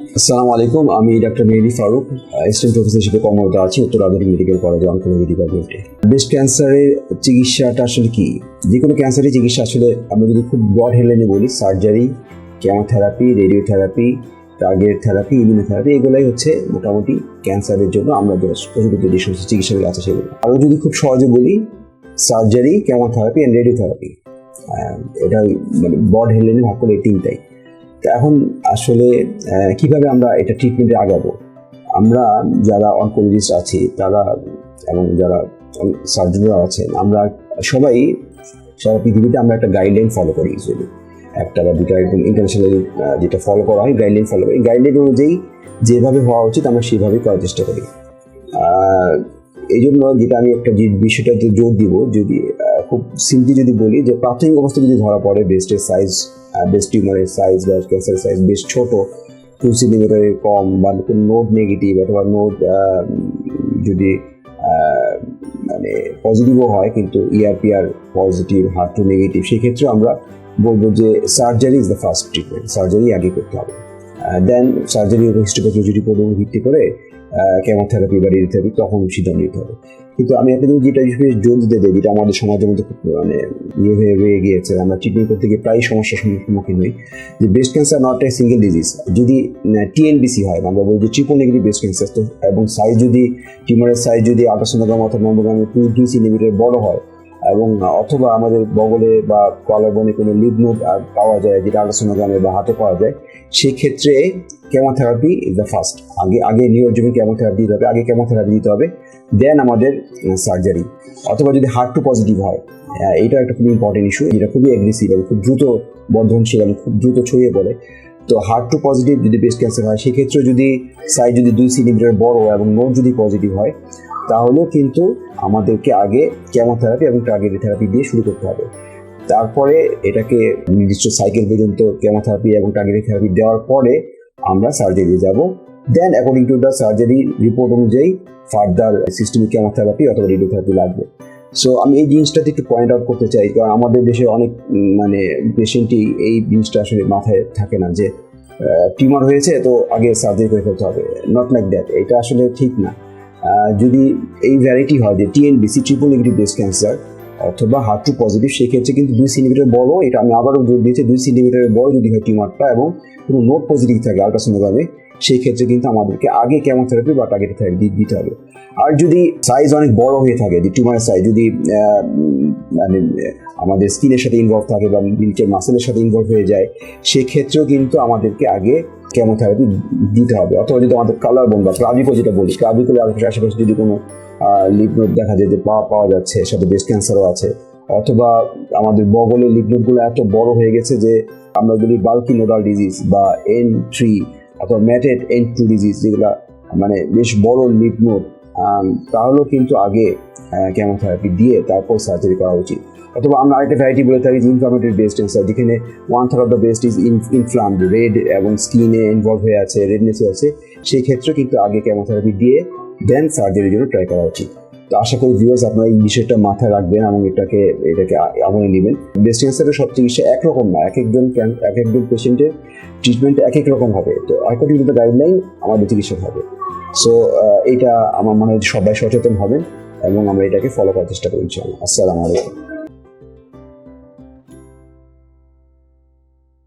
আসসালামু আলাইকুম, আমি doctor Mehedi Faruk assistant professor হিসেবে কর্মরত আছি, Uttara Adhunik medical college oncology ডিপার্টমেন্টে ব্রেস্ট ক্যান্সারের চিকিৎসাটা আসলে কি? যে কোনো ক্যান্সারের চিকিৎসা আসলে আমরা যদি খুব ব্রড হেলেনে বলি surgery chemotherapy radiotherapy target therapy immunotherapy এগুলাই হচ্ছে মোটামুটি ক্যান্সারের জন্য আমরা যে সমস্ত চিকিৎসাগুলো আছে সেগুলো। আরও যদি খুব সহজে বলি সার্জারি কেমোথেরাপি অ্যান্ড রেডিওথেরাপি এটা মানে ব্রড হেলেনে ভাগ করে এই তিনটাই। এখন আসলে কীভাবে আমরা এটা ট্রিটমেন্টে আগাবো? আমরা যারা অনকোলজিস্ট আছি, তারা এবং যারা সার্জনরা আছেন, আমরা সবাই সারা পৃথিবীতে আমরা একটা গাইডলাইন ফলো করি ইউজুয়ালি একটা বা দুটা একদম ইন্টারন্যাশনালি যেটা ফলো করা হয় গাইডলাইন ফলো করি। গাইডলাইন অনুযায়ী যেভাবে হওয়া উচিত, আমরা সেভাবেই করার চেষ্টা করি। এই জন্য যেটা আমি একটা যে বিষয়টাতে জোর দিব, যদি খুব সিম্পলি যদি বলি যে প্রাথমিক অবস্থা যদি ধরা পড়ে বেস্টের সাইজ বেস্ট টিউমারের সাইজ বা ক্যান্সারের সাইজ বেশ ছোট টু সেন্টিমিটারের কম বা কোনো নোট নেগেটিভ অথবা নোট যদি মানে পজিটিভও হয় কিন্তু ইআরপিআর পজিটিভ হার্ট টু নেগেটিভ সেক্ষেত্রে আমরা বলব যে surgery is the first treatment surgery আগে করতে হবে। দেন সার্জারি এবং হিস্টোপ্যাথোলজি রিপোর্ট ভিত্তি করে কেমোথেরাপি বা রেডিওথেরাপি তখন সিদ্ধান্ত নিতে হবে। কিন্তু আমি আপনাদের যেটা বিষয়ে জোর দিতে দেয়, যেটা আমাদের সমাজের মধ্যে খুব মানে ইয়ে হয়ে রয়ে গিয়েছে। আমরা ট্রিটমেন্ট করতে গিয়ে প্রায় সমস্যার সম্মুখীন হই। যে breast cancer not a single disease যদি টিএনবিসি হয়, আমরা বলি যে ট্রিপল নেগেটিভ ব্রেস্ট ক্যান্সার তো এবং সাইজ যদি টিউমারের সাইজ যদি আল্ট্রাসোনোগ্রাম অথবা গ্রামের টু দুই সেন্টিমিটার বড় হয় এবং অথবা আমাদের বগলে বা কলাবনে কোনো লিভ নোট পাওয়া যায়, যেটা আল্ট্রাসোনোগ্রামে বা হাতে পাওয়া যায়, সেক্ষেত্রে কেমোথেরাপি ইজ দ্য ফার্স্ট আগে আগে নিয়োজনে কেমোথেরাপি দিতে হবে, আগে কেমোথেরাপি দিতে হবে দেন আমাদের সার্জারি অথবা যদি হার্ট টু পজিটিভ হয় এটা একটা খুবই ইম্পর্টেন্ট ইস্যু এটা খুবই অ্যাগ্রেসিভ এবং খুব দ্রুত বর্ধনশীল এবং খুব দ্রুত ছড়িয়ে পড়ে। তো হার্ট টু পজিটিভ যদি ব্রেস্ট ক্যান্সার হয় সেক্ষেত্রে যদি সাইজ যদি দুই সেন্টিমিটার বড় এবং নোট যদি পজিটিভ হয় তাহলেও কিন্তু আমাদেরকে আগে কেমোথেরাপি এবং টার্গেটেড থেরাপি দিয়ে শুরু করতে হবে। তারপরে এটাকে নির্দিষ্ট সাইকেল পর্যন্ত কেমোথেরাপি এবং টার্গেটেড থেরাপি দেওয়ার পরে আমরা সার্জারি যাব। Then according to the surgery report অনুযায়ী ফার্দার সিস্টেমিক কেমোথেরাপি অথবা রেডিওথেরাপি লাগবে। সো আমি এই জিনিসটাতে একটু পয়েন্ট আউট করতে চাই, কারণ আমাদের দেশে অনেক মানে পেশেন্টই এই জিনিসটা আসলে মাথায় থাকে না যে টিউমার হয়েছে তো আগে সার্জারি করে ফেলতে হবে। নট লাইক দ্যাট এটা আসলে ঠিক না। যদি এই ভ্যারাইটি হয় যে TNBC triple negative breast cancer অথবা হার্ট টু পজিটিভ সেক্ষেত্রে কিন্তু দুই সেন্টিমিটার বড়, এটা আমি আবারও জোর দিয়েছি, দুই সেন্টিমিটারের বড় যদি হয় টিউমারটা এবং কোনো নোট পজিটিভ থাকে আল্ট্রাসোনোগ্রামে সেই ক্ষেত্রে কিন্তু আমাদেরকে আগে কেমোথেরাপি বা টার্গেট থেরাপি দিতে হবে। আর যদি সাইজ অনেক বড় হয়ে থাকে, যে টিউমারের সাইজ যদি মানে আমাদের স্কিনের সাথে ইনভলভ থাকে বা নিচের মাসেলের সাথে ইনভলভ হয়ে যায়, সেক্ষেত্রেও কিন্তু আমাদেরকে আগে কেমোথেরাপি দিতে হবে। অথবা যদি আমাদের কালার বোন বা ক্লাভিকো যেটা বলি ক্লাভিকোর আশেপাশে যদি কোনো লিপনোট দেখা যায় যে পাওয়া পাওয়া যাচ্ছে সাথে ব্রেস্ট ক্যান্সারও আছে। অথবা আমাদের বগলের লিপনোটগুলো এত বড় হয়ে গেছে যে আমরা বলি বাল্কি নোডাল ডিজিজ বা এন থ্রি অথবা ম্যাটেড এন টু ডিজিজ যেগুলো মানে বেশ বড় লিপনোট তাহলেও কিন্তু আগে কেমোথেরাপি দিয়ে তারপর সার্জারি করা উচিত। অথবা আমরা আরেকটা ভ্যারাইটি বলে থাকি যে ইনফ্লামেটরি ব্রেস্ট ক্যান্সার যেখানে one third of the breast is inflamed red এবং স্কিনে ইনভলভ হয়ে আছে রেডনেস হয়ে আছে। সেই ক্ষেত্রে কিন্তু আগে কেমোথেরাপি দিয়ে দেন সার্জারির জন্য ট্রাই করা উচিত। তো আশা করি ভিউয়ার্স আপনারা এই বিষয়টা মাথায় রাখবেন এবং এটাকে এটাকে আমলে নেবেন। ব্রেস্ট ক্যান্সারের সব চিকিৎসা একরকম না, এক একজন এক একজন পেশেন্টের ট্রিটমেন্ট এক এক রকম হবে। তো অ্যাকর্ডিং টু দ্য গাইডলাইন আমাদের চিকিৎসা হবে। সো এটা আমার মনে হয় সবাই সচেতন হবেন এবং আমরা এটাকে ফলো করার চেষ্টা করি আসসালামু আলাইকুম।